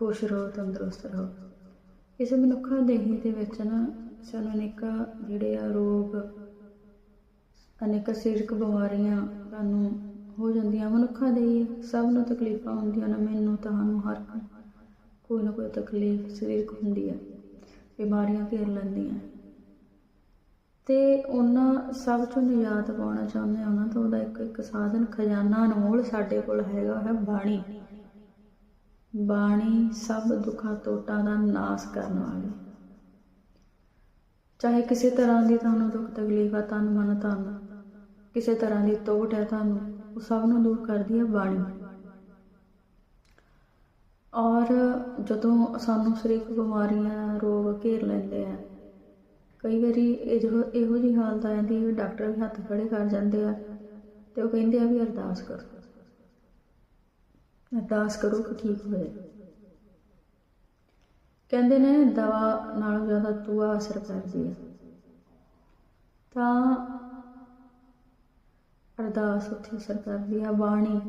ਖੁਸ਼ ਰਹੋ, ਤੰਦਰੁਸਤ ਰਹੋ। ਇਸ ਮਨੁੱਖਾ ਦੇਹੀ ਦੇ ਵਿੱਚ ਨਾ ਸਾਨੂੰ ਅਨੇਕਾਂ ਜਿਹੜੇ ਆ ਰੋਗ, ਅਨੇਕਾਂ ਸਰੀਰਕ ਬਿਮਾਰੀਆਂ ਸਾਨੂੰ ਹੋ ਜਾਂਦੀਆਂ। ਮਨੁੱਖਾ ਦੇਹੀ ਸਭ ਨੂੰ ਤਕਲੀਫਾਂ ਹੁੰਦੀਆਂ ਨੇ, ਮੈਨੂੰ, ਤੁਹਾਨੂੰ, ਹਰ ਕੋਈ। ਨਾ ਕੋਈ ਤਕਲੀਫ ਸਰੀਰਕ ਹੁੰਦੀ ਹੈ ਬਿਮਾਰੀਆਂ ਘੇਰ ਲੈਂਦੀਆਂ। ਤੇ ਉਹਨਾਂ ਸਭ ਤੋਂ ਨਿਜਾਤ ਪਾਉਣਾ ਚਾਹੁੰਦੇ ਹਾਂ ਉਹਨਾਂ ਤੋਂ, ਉਹਦਾ ਇੱਕ ਇੱਕ ਸਾਧਨ ਖਜ਼ਾਨਾ ਅਨਮੋਲ ਸਾਡੇ ਕੋਲ ਹੈਗਾ ਹੈ ਬਾਣੀ। ਬਾਣੀ ਸਭ ਦੁੱਖਾਂ ਤੋਟਾਂ ਦਾ ਨਾਸ ਕਰਨ ਵਾਲੀ। ਚਾਹੇ ਕਿਸੇ ਤਰ੍ਹਾਂ ਦੀ ਤੁਹਾਨੂੰ ਦੁੱਖ ਤਕਲੀਫ ਆ, ਤਨ ਮਨ ਤਨ, ਕਿਸੇ ਤਰ੍ਹਾਂ ਦੀ ਤੋਟ ਹੈ ਤੁਹਾਨੂੰ, ਉਹ ਸਭ ਨੂੰ ਦੂਰ ਕਰਦੀ ਹੈ ਬਾਣੀ। ਔਰ ਜਦੋਂ ਸਾਨੂੰ ਸਰੀਰਕ ਬਿਮਾਰੀਆਂ, ਰੋਗ ਘੇਰ ਲੈਂਦੇ ਆ, ਕਈ ਵਾਰੀ ਇਹ ਜੋ ਇਹੋ ਜਿਹੀ ਹਾਲਤ ਆ ਜਾਂਦੀ ਹੈ ਡਾਕਟਰ ਵੀ ਹੱਥ ਖੜੇ ਕਰ ਜਾਂਦੇ ਆ ਤੇ ਉਹ ਕਹਿੰਦੇ ਆ ਵੀ ਅਰਦਾਸ ਕਰੋ। ਅਰਦਾਸ ਕਰੋ ਕਿ ਠੀਕ ਹੋ ਜਾਏ ਕਹਿੰਦੇ ਨੇ, ਦਵਾ ਨਾਲੋਂ ਜ਼ਿਆਦਾ ਤੂਆ ਅਸਰ ਕਰਦੀ ਹੈ ਤਾਂ ਅਰਦਾਸ ਉੱਥੇ ਅਸਰ ਕਰਦੀ ਆ। ਬਾਣੀ